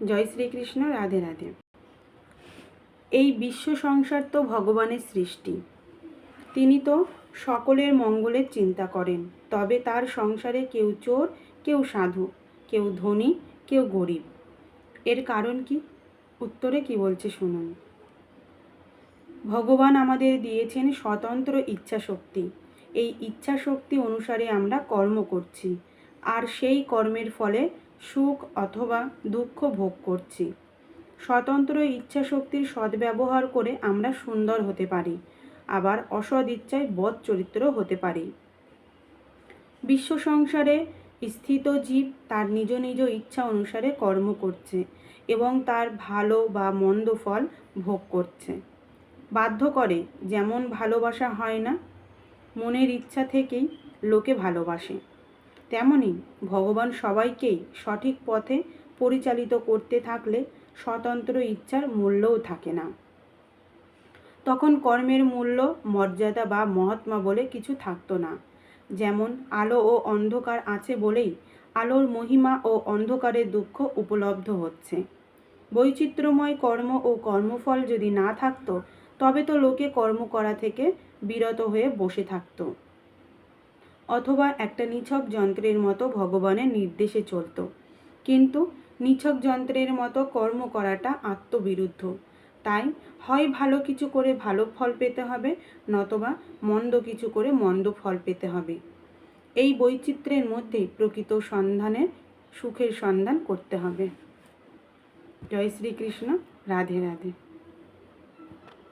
জয় শ্রীকৃষ্ণ, রাধে রাধে। এই বিশ্ব সংসার তো ভগবানের সৃষ্টি। তিনি তো সকলের মঙ্গলের চিন্তা করেন, তবে তার সংসারে কেউ চোর, কেউ সাধু, কেউ ধনী, কেউ গরিব। এর কারণ কি? উত্তরে কি বলছে শুনুন। ভগবান আমাদের দিয়েছেন স্বতন্ত্র ইচ্ছা শক্তি এই ইচ্ছা শক্তি অনুসারে আমরা কর্ম করছি, আর সেই কর্মের ফলে সুখ অথবা দুঃখ ভোগ করছি। স্বতন্ত্র ইচ্ছা শক্তির সদ্ব্যবহার করে আমরা সুন্দর হতে পারি, আবার অসৎ ইচ্ছায় বধ চরিত্র হতে পারি। বিশ্ব সংসারে স্থিত জীব তার নিজ নিজ ইচ্ছা অনুসারে কর্ম করছে এবং তার ভালো বা মন্দ ফল ভোগ করছে। বাধ্য করে, যেমন ভালোবাসা হয় না, মনের ইচ্ছা থেকেই লোকে ভালোবাসে। তেমনি ভগবান সবাইকেই সঠিক পথে পরিচালিত করতে থাকলে স্বতন্ত্র ইচ্ছার মূল্যও থাকে না। তখন কর্মের মূল্য, মর্যাদা বা মহাত্মা বলে কিছু থাকতো না। যেমন আলো ও অন্ধকার আছে বলেই আলোর মহিমা ও অন্ধকারের দুঃখ উপলব্ধ হচ্ছে। বৈচিত্র্যময় কর্ম ও কর্মফল যদি না থাকতো, তবে তো লোকে কর্ম করা থেকে বিরত হয়ে বসে থাকতো। অথবা একটা নিছক যন্ত্রের মতো ভগবানের নির্দেশে চলতো। কিন্তু নিছক যন্ত্রের মতো কর্ম করাটা আত্মবিরুদ্ধ। তাই হয় ভালো কিছু করে ভালো ফল পেতে হবে, নতবা মন্দ কিছু করে মন্দ ফল পেতে হবে। এই বৈচিত্র্যের মধ্যেই প্রকৃত সন্ধানের, সুখের সন্ধান করতে হবে। জয় শ্রীকৃষ্ণ, রাধে রাধে।